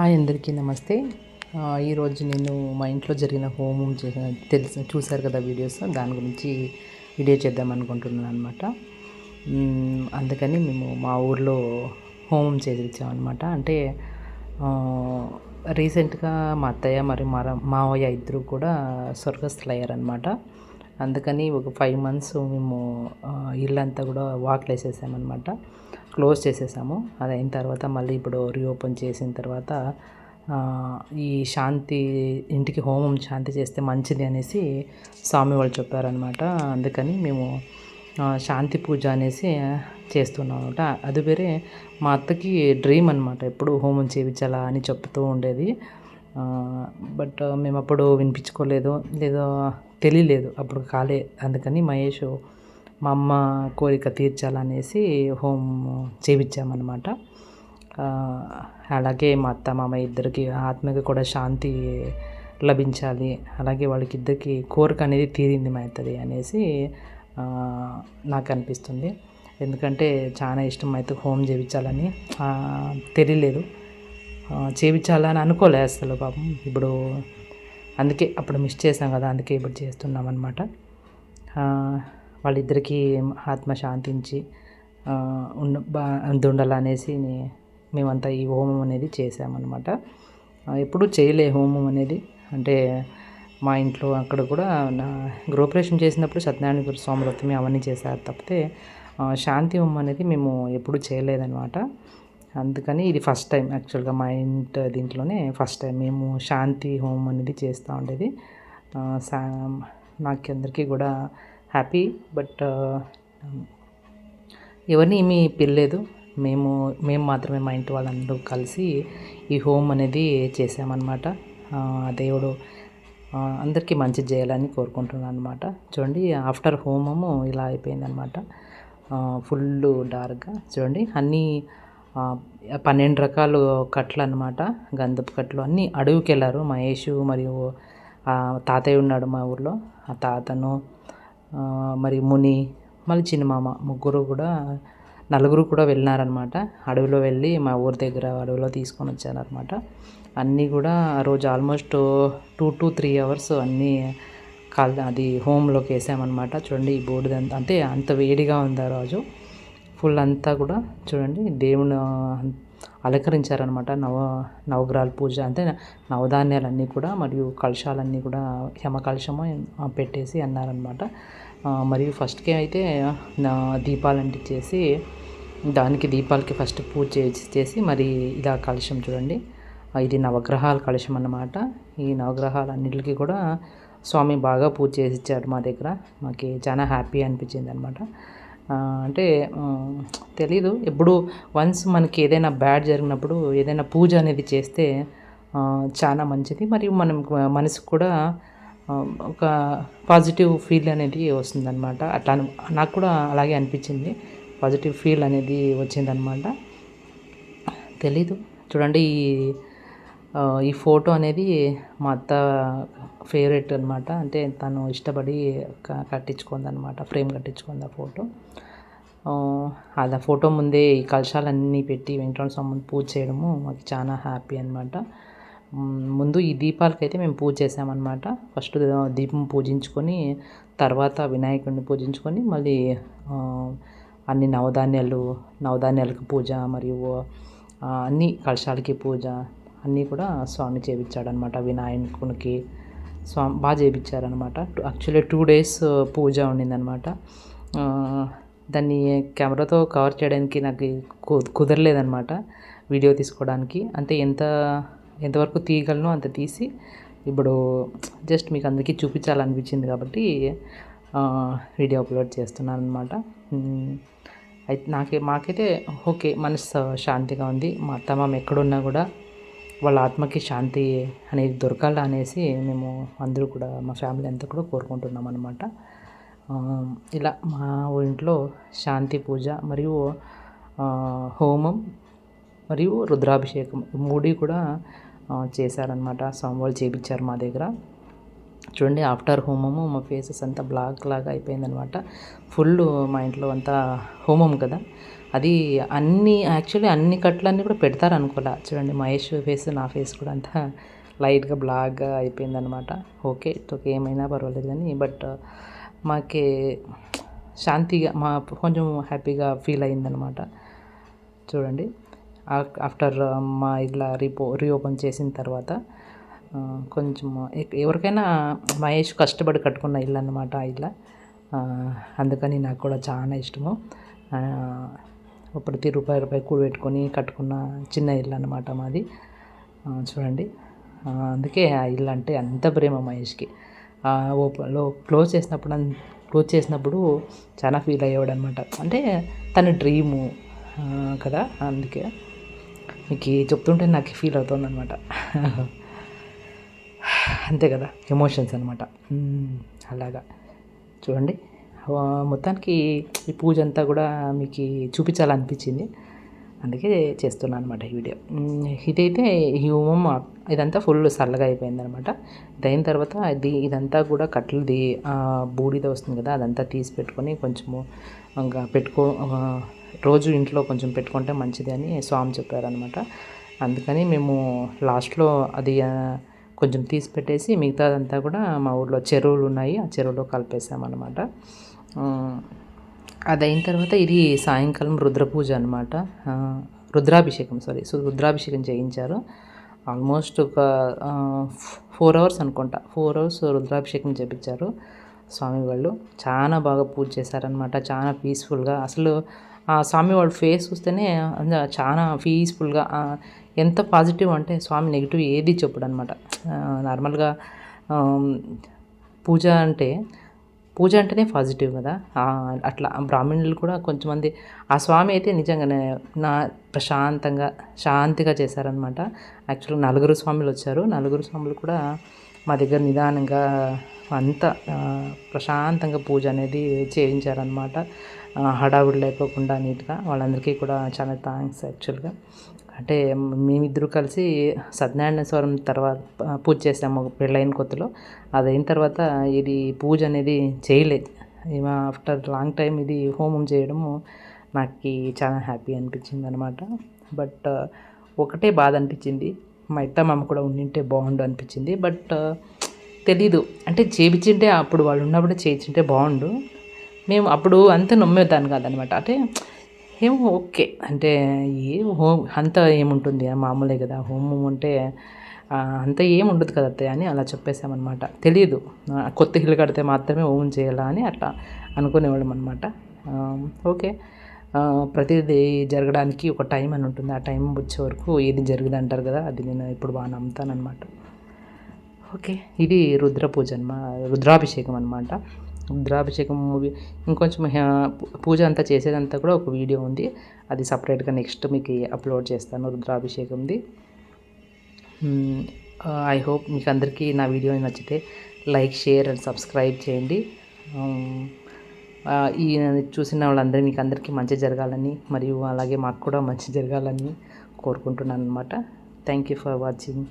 Hi అందరికీ నమస్తే. ఈరోజు నేను మా ఇంట్లో జరిగిన హోమం చేసిన తెలిసి చూశారు కదా వీడియోస్ దాని గురించి వీడియో చేద్దాం అనుకుంటున్నాను అనమాట అందుకని మేము మా ఊర్లో హోమం చేయించామన్నమాట అంటే రీసెంట్గా మా అత్తయ్య మరి మా మావయ్య ఇద్దరు కూడా స్వర్గస్థులయ్యారనమాట అందుకని ఒక ఫైవ్ మంత్స్ మేము ఇల్లంతా కూడా వాకిలు వేసేసామన్నమాట క్లోజ్ చేసేసాము. అది అయిన తర్వాత మళ్ళీ ఇప్పుడు రీఓపెన్ చేసిన తర్వాత ఈ శాంతి ఇంటికి హోమం శాంతి చేస్తే మంచిది అనేసి స్వామి వాళ్ళు చెప్పారనమాట అందుకని మేము శాంతి పూజ అనేసి చేస్తున్నాం అనమాట అది వేరే మా అత్తకి డ్రీమ్ అనమాట ఎప్పుడు హోమం చేయించాలా అని చెప్తూ ఉండేది. బట్ మేము అప్పుడు వినిపించుకోలేదు. లేదో తెలియలేదు. అప్పుడు కాలే. అందుకని మహేష్ మా అమ్మ కోరిక తీర్చాలనేసి హోమ్ చేయించామన్నమాట అలాగే మా అత్త మామ ఇద్దరికి ఆత్మకి కూడా శాంతి లభించాలి. అలాగే వాళ్ళకి ఇద్దరికి కోరిక అనేది తీరింది మా అత్తది అనేసి నాకు అనిపిస్తుంది. ఎందుకంటే చాలా ఇష్టం అయితే హోమ్ చేయించాలని తెలియలేదు. చేయించాలని అనుకోలే అసలు పాపం. ఇప్పుడు అందుకే అప్పుడు మిస్ చేసాం కదా అందుకే ఇప్పుడు చేస్తున్నాం అనమాట వాళ్ళిద్దరికీ ఆత్మ శాంతించి ఉండ బా ఉండాలనేసి మేమంతా ఈ హోమం అనేది చేసామన్నమాట ఎప్పుడు ఎప్పుడూ చేయలే హోమం అనేది. అంటే మా ఇంట్లో అక్కడ కూడా నా గృహప్రవేశం చేసినప్పుడు సత్యనారాయణ స్వామి వ్రతమే అవన్నీ చేశారు తప్పితే శాంతి హోమం అనేది మేము ఎప్పుడూ చేయలేదన్నమాట. అందుకని ఇది ఫస్ట్ టైం యాక్చువల్గా మా ఇంటి దీంట్లోనే ఫస్ట్ టైం మేము శాంతి హోమం అనేది చేస్తూ ఉండేది. సా నాకు అందరికీ కూడా హ్యాపీ బట్ ఎవరిని ఏమీ పిలలేదు. మేము మేము మాత్రమే మా ఇంటి వాళ్ళందరూ కలిసి ఈ హోమ్ అనేది చేసామన్నమాట. దేవుడు అందరికీ మంచి చేయాలని కోరుకుంటున్నాను అనమాట చూడండి ఆఫ్టర్ హోమము ఇలా అయిపోయిందనమాట ఫుల్ డార్క్గా. చూడండి అన్నీ పన్నెండు రకాలు కట్లు అనమాట గంధపు కట్లు అన్నీ అడవికి వెళ్ళారు మహేష్ మరియు తాతయ్య ఉన్నాడు మా ఊర్లో. ఆ తాతను మరి ముని మళ్ళీ చిన్నమామ ముగ్గురు కూడా నలుగురు కూడా వెళ్ళినారనమాట అడవిలో వెళ్ళి మా ఊరి దగ్గర అడవిలో తీసుకొని వచ్చారనమాట అన్నీ కూడా ఆ రోజు almost two to three hours అన్నీ కాల్ అది హోమ్లోకి వేసామన్నమాట. చూడండి ఈ బోర్డు అంటే అంత వేడిగా ఉంది ఆ రోజు. ఫుల్ అంతా కూడా చూడండి దేవుని అలంకరించారనమాట నవ నవగ్రహాల పూజ అంటే నవధాన్యాలన్నీ కూడా మరియు కలశాలన్నీ కూడా యమ పెట్టేసి అన్నారనమాట మరియు ఫస్ట్కి అయితే నా దీపాలు అంటించేసి దానికి దీపాలకి ఫస్ట్ పూజ చేసి చేసి మరి ఇలా కలశం చూడండి. ఇది నవగ్రహాల కలశం అన్నమాట. ఈ నవగ్రహాలన్నిటికీ కూడా స్వామి బాగా పూజ చేసి ఇచ్చాడు మా దగ్గర. మాకు చాలా హ్యాపీ అనిపించింది అనమాట అంటే తెలీదు. ఎప్పుడు వన్స్ మనకి ఏదైనా బ్యాడ్ జరిగినప్పుడు ఏదైనా పూజ అనేది చేస్తే చాలా మంచిది. మరియు మనం మనసుకు కూడా ఒక పాజిటివ్ ఫీల్ అనేది వస్తుందన్నమాట. అట్లా నాకు కూడా అలాగే అనిపించింది. పాజిటివ్ ఫీల్ అనేది వచ్చిందనమాట తెలీదు. చూడండి ఈ ఈ ఫోటో అనేది మా అత్త ఫేవరెట్ అనమాట అంటే తను ఇష్టపడి కట్టించుకుందనమాట కట్టించుకుంది అనమాట ఫ్రేమ్ కట్టించుకుంది ఆ ఫోటో. అది ఆ ఫోటో ముందే ఈ కలశాలన్నీ పెట్టి వెంకటరమణ స్వామి ముందు పూజ చేయడము మాకు చాలా హ్యాపీ అనమాట ముందు ఈ దీపాలకైతే మేము పూజ చేసామన్నమాట. ఫస్ట్ దీపం పూజించుకొని తర్వాత వినాయకుడిని పూజించుకొని మళ్ళీ అన్ని నవధాన్యాలు నవధాన్యాలకు పూజ మరియు అన్ని కలశాలకి పూజ అన్నీ కూడా స్వామి చేయించాడనమాట వినాయకునికి స్వామి బాగా చేయించారనమాట యాక్చువల్లీ టూ డేస్ uh, పూజ ఉండిందనమాట. దాన్ని కెమెరాతో కవర్ చేయడానికి నాకు కు- కుదరలేదనమాట వీడియో తీసుకోవడానికి. అంటే ఎంత ఎంతవరకు తీయగలను అంత తీసి ఇప్పుడు జస్ట్ మీకు అందరికీ చూపించాలనిపించింది కాబట్టి వీడియో అప్లోడ్ చేస్తున్నాను అనమాట అయితే నాకే మాకైతే ఓకే మనసు శాంతిగా ఉంది. మా అత్త మామ ఎక్కడున్నా కూడా వాళ్ళ ఆత్మకి శాంతి అనేది దొరకాలి అనేసి మేము అందరూ కూడా మా ఫ్యామిలీ అంతా కూడా కోరుకుంటున్నాం అనమాట ఇలా మా ఇంట్లో శాంతి పూజ మరియు హోమం మరియు రుద్రాభిషేకం మూడి కూడా చేశారనమాట స్వామివాళ్ళు చేపించారు మా దగ్గర. చూడండి ఆఫ్టర్ హోమము మా ఫేసెస్ అంతా బ్లాక్ లాగా అయిపోయిందనమాట ఫుల్ మా ఇంట్లో అంతా హోమం కదా. అది అన్ని యాక్చువల్లీ అన్ని కట్లన్నీ కూడా పెడతారు అనుకోలే. చూడండి మహేష్ ఫేస్ నా ఫేస్ కూడా అంతా లైట్గా బ్లాక్గా అయిపోయిందనమాట ఓకే ఓకే ఏమైనా పర్వాలేదు కానీ బట్ uh, మాకే శాంతిగా మా కొంచెం హ్యాపీగా ఫీల్ అయిందనమాట చూడండి ఆఫ్టర్ uh, మా ఇట్లా రీపో రీఓపెన్ చేసిన తర్వాత uh, కొంచెం ఎవరికైనా మహేష్ కష్టపడి కట్టుకున్న ఇల్లు అనమాట ఇట్లా ఇల్లు. అందుకని నాకు కూడా చాలా ఇష్టము. ప్రతి రూపాయి రూపాయి కూడబెట్టుకొని కట్టుకున్న చిన్న ఇల్లు అనమాట మాది. చూడండి. అందుకే ఆ ఇల్లు అంటే అంత ప్రేమ మహేష్కి. ఓపెన్లో క్లోజ్ చేసినప్పుడు అన్- క్లోజ్ చేసినప్పుడు చాలా ఫీల్ అయ్యేవాడు అనమాట అంటే తన డ్రీము కదా అందుకే. మీకు చెప్తుంటే నాకు ఫీల్ అవుతుంది అనమాట అంతే కదా ఎమోషన్స్ అనమాట అలాగా. చూడండి. మొత్తానికి ఈ పూజ అంతా కూడా మీకు చూపించాలనిపించింది. అందుకే చేస్తున్నాను అనమాట ఈ వీడియో. ఇదైతే ఈ హోమం ఇదంతా ఫుల్ చల్లగా అయిపోయింది అనమాట అయిన తర్వాత ఇది ఇదంతా కూడా కట్టలది బూడిద వస్తుంది కదా అదంతా తీసి పెట్టుకొని కొంచెము ఇంకా పెట్టుకో రోజు ఇంట్లో కొంచెం పెట్టుకుంటే మంచిది అని స్వామి చెప్పారనమాట అందుకని మేము లాస్ట్లో అది కొంచెం తీసి పెట్టేసి మిగతాదంతా కూడా మా ఊర్లో చెరువులు ఉన్నాయి ఆ చెరువులో కలిపేసామన్నమాట అదైన అది అయిన తర్వాత ఇది సాయంకాలం రుద్రపూజ అనమాట రుద్రాభిషేకం సారీ సో రుద్రాభిషేకం చేయించారు. ఆల్మోస్ట్ ఒక ఫోర్ అవర్స్ అనుకుంటా. ఫోర్ అవర్స్ రుద్రాభిషేకం చేపించారు స్వామి వాళ్ళు. చాలా బాగా పూజ చేశారనమాట చాలా పీస్ఫుల్గా అసలు ఆ స్వామి వాళ్ళ ఫేస్ చూస్తేనే చాలా పీస్ఫుల్గా ఎంత పాజిటివ్ అంటే స్వామి నెగిటివ్ ఏది చెప్పడు అనమాట నార్మల్గా పూజ అంటే పూజ అంటేనే పాజిటివ్ కదా. అట్లా బ్రాహ్మణులు కూడా కొంతమంది ఆ స్వామి అయితే నిజంగానే నా ప్రశాంతంగా శాంతిగా చేశారనమాట యాక్చువల్గా నలుగురు స్వాములు వచ్చారు. నలుగురు స్వాములు కూడా మా దగ్గర నిదానంగా అంతా ప్రశాంతంగా పూజ అనేది చేయించారనమాట హడావుడి లేకోకుండా నీట్గా వాళ్ళందరికీ కూడా చాలా థ్యాంక్స్ యాక్చువల్గా. అంటే మేమిద్దరూ కలిసి సత్యనారాయణ స్వరం తర్వాత పూజ చేసాము పెళ్ళైన కొత్తలో. అది అయిన తర్వాత ఇది పూజ అనేది చేయలేదు. ఆఫ్టర్ లాంగ్ టైం ఇది హోమం చేయడము నాకు చాలా హ్యాపీ అనిపించింది అనమాట బట్ ఒకటే బాధ అనిపించింది. మా ఇత్త మామ కూడా ఉండింటే బాగుండు అనిపించింది. బట్ తెలీదు. అంటే చేపించింటే అప్పుడు వాళ్ళు ఉన్నప్పుడే చేయించింటే బాగుండు. మేము అప్పుడు అంత నమ్మేదాన్ని కాదనమాట. అంటే ఏమో ఓకే. అంటే ఏ హోమ్ అంత ఏముంటుంది? మామూలే కదా. హోమం అంటే అంత ఏం ఉండదు కదా అత్తయ్య అని అలా చెప్పేసామన్నమాట తెలియదు కొత్త ఇల్లు కడితే మాత్రమే హోమం చేయాలా అని అట్లా అనుకునేవాళ్ళం అనమాట ఓకే. ప్రతిదీ జరగడానికి ఒక టైం అని ఉంటుంది. ఆ టైం వచ్చే వరకు ఏది జరగదు అంటారు కదా అది నేను ఇప్పుడు బాగా నమ్ముతానమాట ఓకే. ఇది రుద్ర పూజ అనమా రుద్రాభిషేకం అనమాట రుద్రాభిషేకం మూవీ ఇంకొంచెం పూజ అంతా చేసేదంతా కూడా ఒక వీడియో ఉంది. అది సపరేట్గా నెక్స్ట్ మీకు అప్లోడ్ చేస్తాను రుద్రాభిషేకంది. ఐ హోప్ మీకు అందరికీ నా వీడియో నచ్చితే లైక్ షేర్ అండ్ సబ్స్క్రైబ్ చేయండి. ఈ చూసిన వాళ్ళందరూ మీకు అందరికీ మంచి జరగాలని మరియు అలాగే మాకు కూడా మంచి జరగాలని కోరుకుంటున్నాను అనమాట థ్యాంక్ యూ ఫర్ వాచింగ్